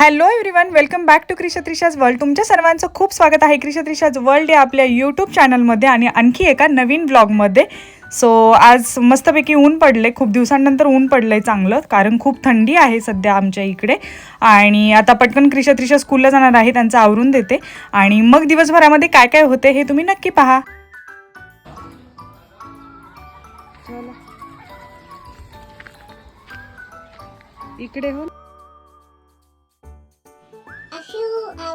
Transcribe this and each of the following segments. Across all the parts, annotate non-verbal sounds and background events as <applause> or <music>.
Hello everyone welcome back to Krishtrisha's world तुमच्या सर्वांचं खूप स्वागत आहे क्रिशत्रिशाज वर्ल्ड या आपल्या यूट्यूब चॅनलमध्ये आणि आणखी एका नवीन ब्लॉगमध्ये सो आज मस्तपैकी ऊन पडले खूप दिवसांनंतर ऊन पडलं आहे चांगलं कारण खूप थंडी आहे सध्या आमच्या इकडे. आणि आता पटकन क्रिशा त्रिशा स्कूलला जाणार आहे त्यांचं आवरून देते. आणि मग दिवसभरामध्ये काय काय होते हे तुम्ही नक्की पहा. इकडे हो.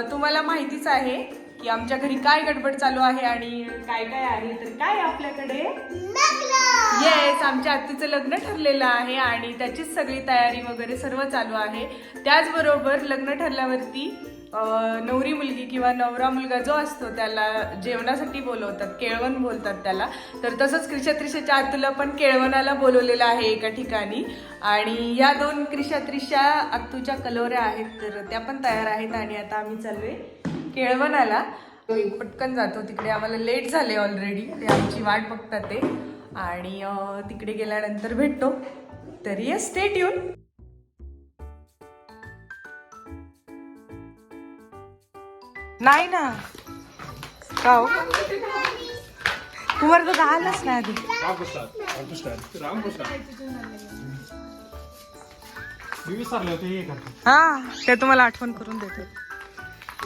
तुम्हाला माहितीच आहे की आमच्या घरी काय गडबड चालू आहे आणि काय काय आहे? तर काय आपल्याकडे! येस आमच्या आत्तीचं लग्न ठरलेलं आहे आणि त्याचीच सगळी तयारी वगैरे सर्व चालू आहे. त्याचबरोबर लग्न ठरल्यावरती नवरी मुलगी किंवा नवरा मुलगा जो असतो त्याला जेवणासाठी बोलवतात केळवण बोलतात त्याला. तर तसंच क्रिशात्रिशाच्या आतूला पण केळवणाला बोलवलेलं आहे एका ठिकाणी. आणि या दोन क्रिशात्रिशा आत्तूच्या कलोऱ्या आहेत तर त्या पण तयार आहेत आणि आता आम्ही चाललोय केळवणाला. पटकन जातो तिकडे आम्हाला लेट झाले ऑलरेडी ते आमची वाट बघतात ते. आणि तिकडे गेल्यानंतर भेटतो. तरी स्टेट येऊन नाही ना. का हो? तुम्हाला तर आलंच नाही आधी. रामकृष्ण रामकृष्ण रामकृष्ण मी विसरले होते हे करते. हा ते तुम्हाला आठवण करून देतो.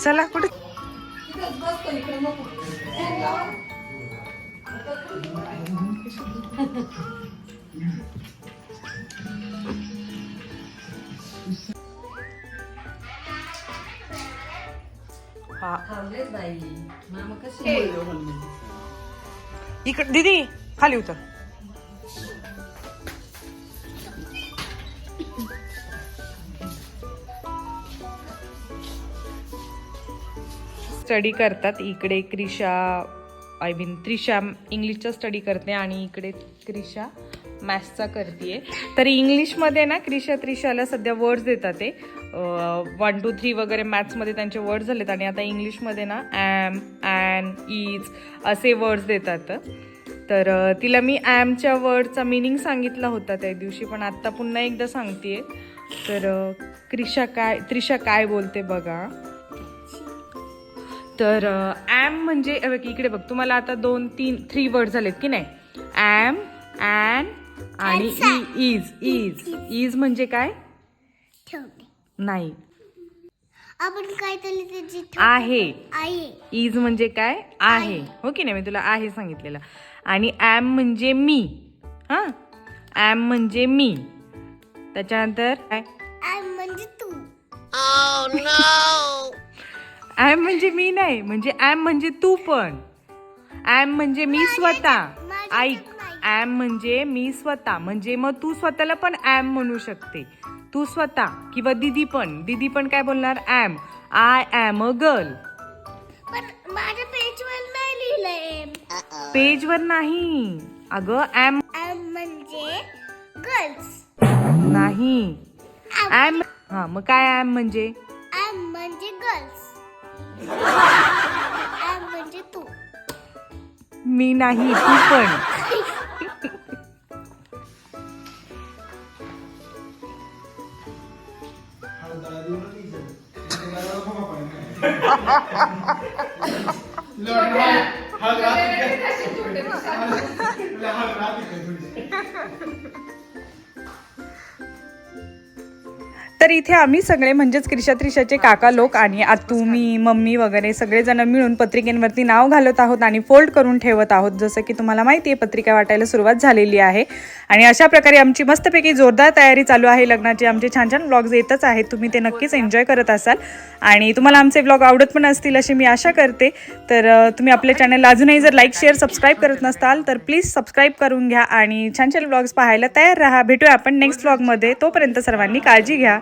चला कुठे? इकडे दीदी खाली उतर. स्टडी करतात. इकडे क्रिशा आय मीन त्रिशा इंग्लिशचा स्टडी करते आणि इकडे क्रिशा. मॅथ्सचा करते तर इंग्लिशमध्ये ना क्रिशा त्रिशाला सध्या वर्ड्स देतात ते. वन टू थ्री वगैरे मॅथ्समध्ये त्यांचे वर्ड्स झालेत आणि आता इंग्लिशमध्ये ना ॲम ॲन इज असे वर्ड्स देतात. तर तिला मी ॲमच्या वर्डचा मिनिंग सांगितला होता त्या दिवशी पण आत्ता पुन्हा एकदा सांगते तर क्रिशा काय त्रिशा काय बोलते बघा. तर ॲम म्हणजे इकडे बघ तुम्हाला आता दोन तीन थ्री वर्ड झालेत की नाही? ॲम ॲन आणि इज इज इज म्हणजे काय? नाही. आपण त्याची आहे. आहे. इज म्हणजे काय? आहे. हो की नाही? मी तुला आहे सांगितलेलं. आणि ॲम म्हणजे मी. हां? ॲम म्हणजे मी. त्याच्यानंतर काय? आय म्हणजे तू. ॲम <laughs> म्हणजे मी नाही. म्हणजे ॲम म्हणजे तू पण. ॲम म्हणजे मी स्वतः. ऐक. ॲम म्हणजे मी स्वतः. म्हणजे मग तू स्वतःला पण ॲम म्हणू शकते. तू स्वतः किंवा दिदी पण. दिदी पण काय बोलणार? Am I am a girl पण माझ्या पेजवर नाही लिहिलंय पेजवर नाही. अगं ॲम एम म्हणजे गर्ल्स नाही. ॲम हा मग काय ॲम म्हणजे? एम म्हणजे गर्ल्स एम <laughs> म्हणजे तू. मी नाही तू पण. <laughs> हा तर इथे आम्ही सगळे म्हणजेच क्रिशा त्रिशाचे काका लोक आणि आतू मी मम्मी वगैरे सगळेजण मिळून पत्रिकेंवरती नाव घालत आहोत आणि फोल्ड करून ठेवत आहोत. जसं की तुम्हाला माहिती आहे पत्रिका वाटायला सुरुवात झालेली आहे. आणि अशा प्रकारे आमची मस्तपैकी जोरदार तयारी चालू आहे. लग्नाची आमचे छान छान ब्लॉग्स येतच आहेत. तुम्ही ते नक्कीच एन्जॉय करत असाल. आणि तुम्हाला आमचे ब्लॉग आवडत पण असतील अशी मी आशा करते. तर तुम्ही आपल्या चॅनलला अजूनही जर लाईक शेअर सबस्क्राईब करत नसताल तर प्लीज सबस्क्राईब करून घ्या आणि छान छान ब्लॉग्स पाहायला तयार राहा. भेटूया आपण नेक्स्ट ब्लॉगमध्ये तोपर्यंत सर्वांनी काळजी घ्या.